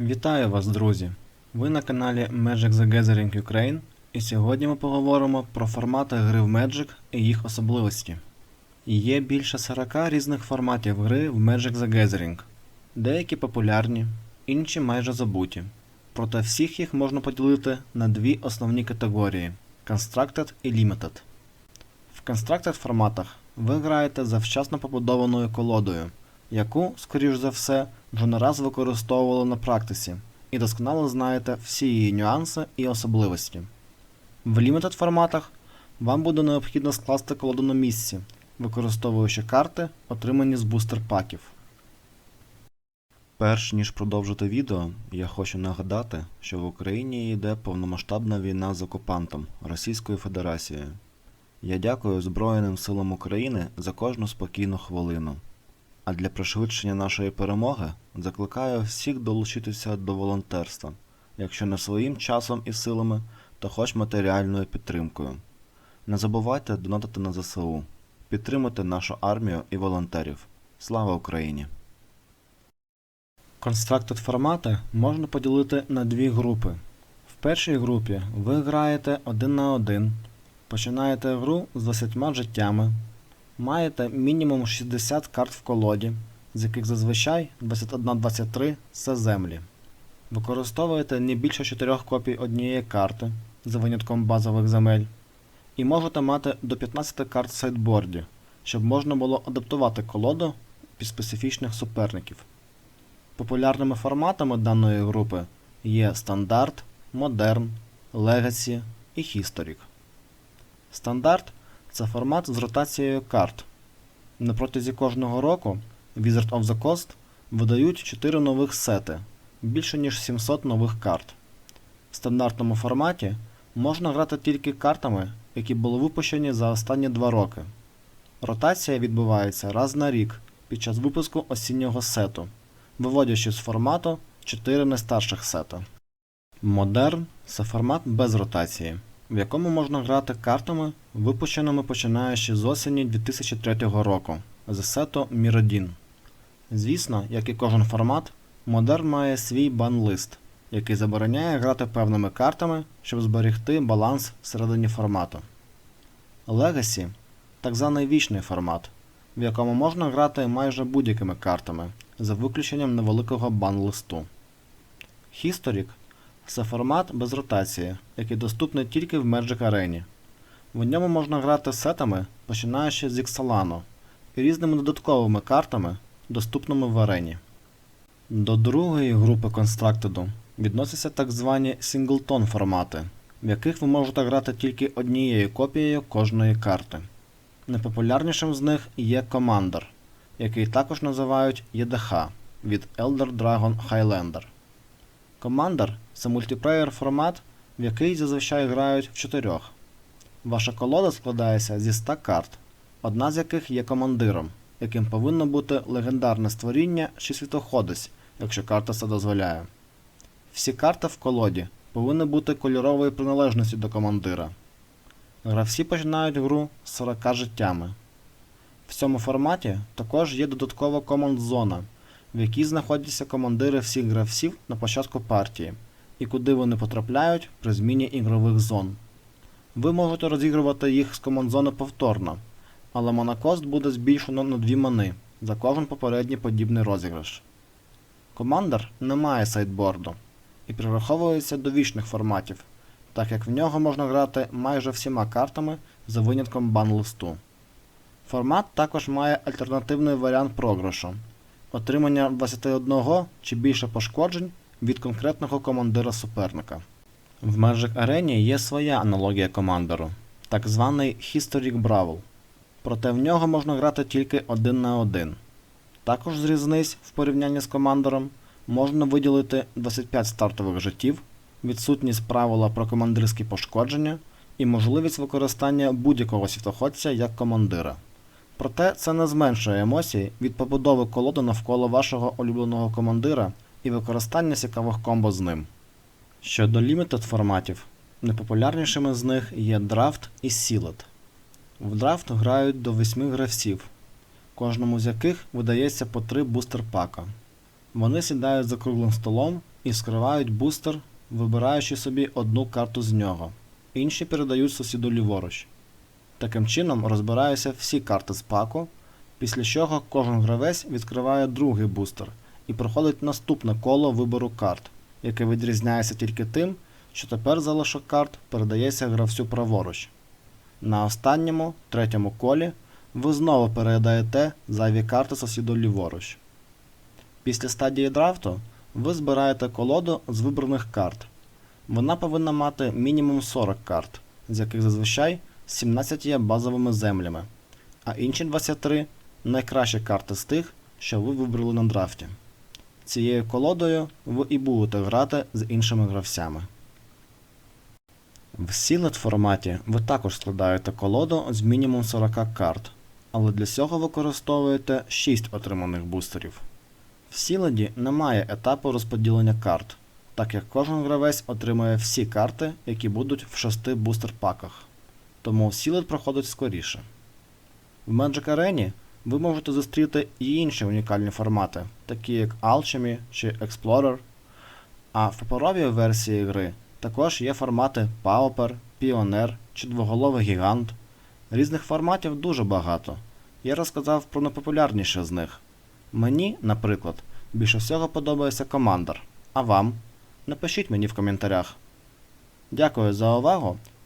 Вітаю вас, друзі! Ви на каналі Magic the Gathering Ukraine, і сьогодні ми поговоримо про формати гри в Magic і їх особливості. Є більше 40 різних форматів гри в Magic the Gathering. Деякі популярні, інші майже забуті. Проте всіх їх можна поділити на дві основні категорії Constructed і Limited. В Constructed форматах ви граєте за вчасно побудованою колодою, яку, скоріш за все, вже не раз використовували на практиці, і досконало знаєте всі її нюанси і особливості. В Limited форматах вам буде необхідно скласти колоду на місці, використовуючи карти, отримані з бустер паків. Перш ніж продовжити відео, я хочу нагадати, що в Україні йде повномасштабна війна з окупантом Російською Федерацією. Я дякую Збройним силам України за кожну спокійну хвилину. А для пришвидшення нашої перемоги закликаю всіх долучитися до волонтерства, якщо не своїм часом і силами, то хоч матеріальною підтримкою. Не забувайте донатити на ЗСУ, підтримуйте нашу армію і волонтерів. Слава Україні! Constructed формати можна поділити на дві групи. В першій групі ви граєте один на один, починаєте гру з 20 життями, маєте мінімум 60 карт в колоді, з яких зазвичай 21-23 це землі. Використовуєте не більше 4 копій однієї карти за винятком базових земель, і можете мати до 15 карт в сайдборді, щоб можна було адаптувати колоду під специфічних суперників. Популярними форматами даної групи є стандарт, модерн, легасі і хісторік. Стандарт це формат з ротацією карт. На протязі кожного року Wizard of the Coast видають 4 нових сети, більше ніж 700 нових карт. В стандартному форматі можна грати тільки картами, які були випущені за останні 2 роки. Ротація відбувається раз на рік під час випуску осіннього сету, виводячи з формату 4 найстарших сета. Модерн це формат без ротації в якому можна грати картами, випущеними починаючи з осені 2003 року з сету Міродін. Звісно, як і кожен формат, Modern має свій бан-лист, який забороняє грати певними картами, щоб зберегти баланс всередині формату. Legacy так званий вічний формат, в якому можна грати майже будь-якими картами, за виключенням невеликого бан-листу. Historic це формат без ротації, який доступний тільки в Magic Arena. В ньому можна грати сетами, починаючи з Іксалану, і різними додатковими картами, доступними в арені. До другої групи Constructed відносяться так звані сінглтон формати, в яких ви можете грати тільки однією копією кожної карти. Найпопулярнішим з них є Commander, який також називають ЄДХ від Elder Dragon Highlander. Commander це мультиплеєр формат, в який зазвичай грають в чотирьох. Ваша колода складається зі 100 карт, одна з яких є командиром, яким повинно бути легендарне створіння чи світоходець, якщо карта це дозволяє. Всі карти в колоді повинні бути кольорової приналежності до командира. Гравці починають гру з 40 життями. В цьому форматі також є додаткова команд-зона, в якій знаходяться командири всіх гравців на початку партії, і куди вони потрапляють при зміні ігрових зон. Ви можете розігрувати їх з команд-зони повторно, але монокост буде збільшено на 2 мани за кожен попередній подібний розіграш. Командер не має сайдборду і прираховується до вічних форматів, так як в нього можна грати майже всіма картами за винятком бан-листу. Формат також має альтернативний варіант програшу отримання 21 чи більше пошкоджень від конкретного командира суперника. В Magic Arena є своя аналогія командеру, так званий Historic Brawl. Проте в нього можна грати тільки один на один. Також з різниць в порівнянні з командером можна виділити 25 стартових життів, відсутність правила про командирські пошкодження і можливість використання будь-якого світоходця як командира. Проте це не зменшує емоцій від побудови колоди навколо вашого улюбленого командира і використання цікавих комбо з ним. Щодо limited форматів, найпопулярнішими з них є Draft і Sealed. В драфт грають до 8 гравців, кожному з яких видається по 3 бустер пака. Вони сідають за круглим столом і скривають бустер, вибираючи собі одну карту з нього. Інші передають сусіду ліворуч. Таким чином розбираються всі карти з паку, після чого кожен гравець відкриває другий бустер і проходить наступне коло вибору карт, яке відрізняється тільки тим, що тепер залишок карт передається гравцю праворуч. На останньому, третьому колі, ви знову передаєте зайві карти сусіду ліворуч. Після стадії драфту ви збираєте колоду з вибраних карт. Вона повинна мати мінімум 40 карт, з яких зазвичай 17 є базовими землями, а інші 23 найкращі карти з тих, що ви вибрали на драфті. Цією колодою ви і будете грати з іншими гравцями. В Sealed форматі ви також складаєте колоду з мінімум 40 карт, але для цього використовуєте 6 отриманих бустерів. В Сіладі немає етапу розподілення карт, так як кожен гравець отримує всі карти, які будуть в 6 бустер паках. Тому Sealed проходить скоріше. В Magic Arena ви можете зустріти і інші унікальні формати, такі як Alchemy чи Explorer. А в паперовій версії гри також є формати Pauper, Pioneer чи Двоголовий Гігант. Різних форматів дуже багато. Я розказав про найпопулярніші з них. Мені, наприклад, більше всього подобається Commander. А вам? Напишіть мені в коментарях. Дякую за увагу